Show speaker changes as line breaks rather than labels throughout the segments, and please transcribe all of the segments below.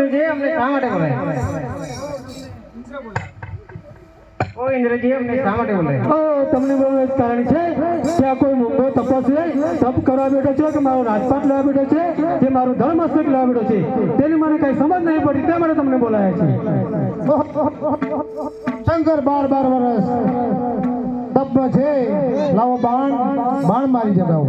કીધું છે અમને શા માટે બોલાય
કોઈ મુંબો તપસ છે તપ કરવા બેઠો છે કે મારો રાજપાટ લેવા બેઠો છે કે મારો ધર્મ હસ્તક લેવા છે? તેની મને કઈ સમજ નહીં પડી તે માટે તમને બોલાયા છે.
શંકર બાર બાર વર્ષ તપ છે લાવો બાણ બાણ મારી
જતા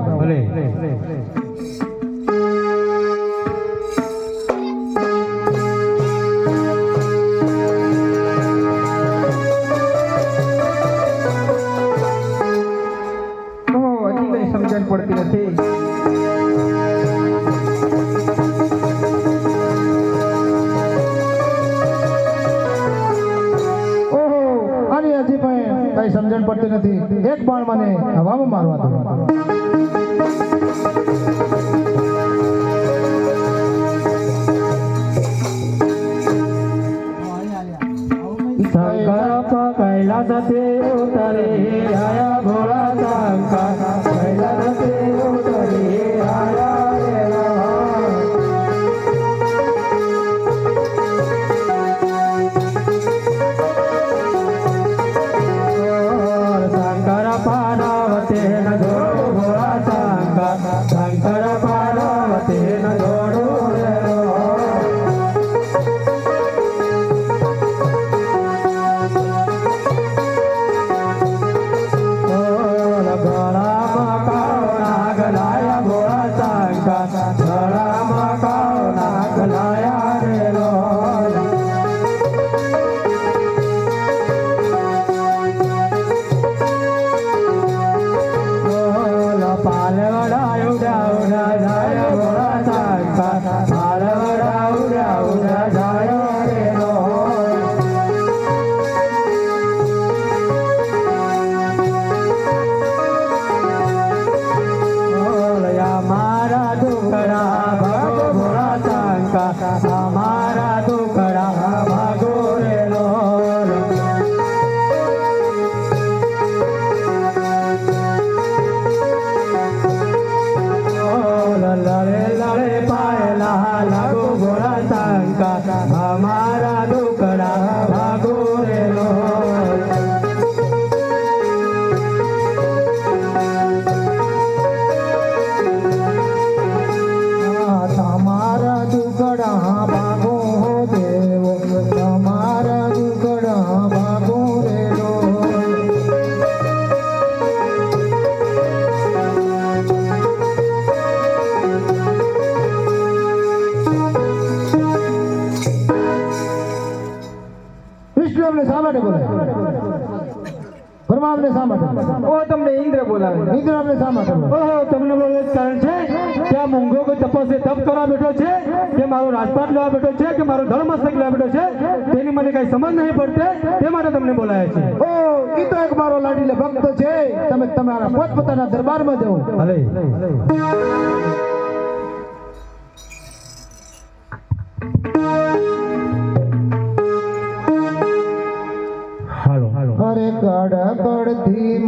કઈ પડતી નથી.
એક બાણ મને હવામાં મારવા દો.
શંકર કૈલાસતે ઉતરે આયા ભોળા શંકર
हमारा दुखड़ा हमारा અમને શા માટે બોલાવે? બ્રહ્મા અમને શા માટે
ઓ તમને ઇન્દ્ર બોલાવે.
ઇન્દ્ર અમને શા માટે
ઓહો તમને બોલે કારણ છે કે મૂંગો કોઈ તપસ્ય તપ કરવા બેઠો છે કે મારો રાજપાટ લેવા બેઠો છે કે મારો ધર્મસ્તક લેવા બેઠો છે તેની મને કઈ સમજ નહીં પડતે તે માટે તમને બોલાયા છે.
ઓ ઈ તો એક મારો લાડીલે ભક્ત છે. તમે તમારા પોતપોતાના દરબારમાં જાઓ.
ભલે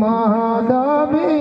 মহাদেবী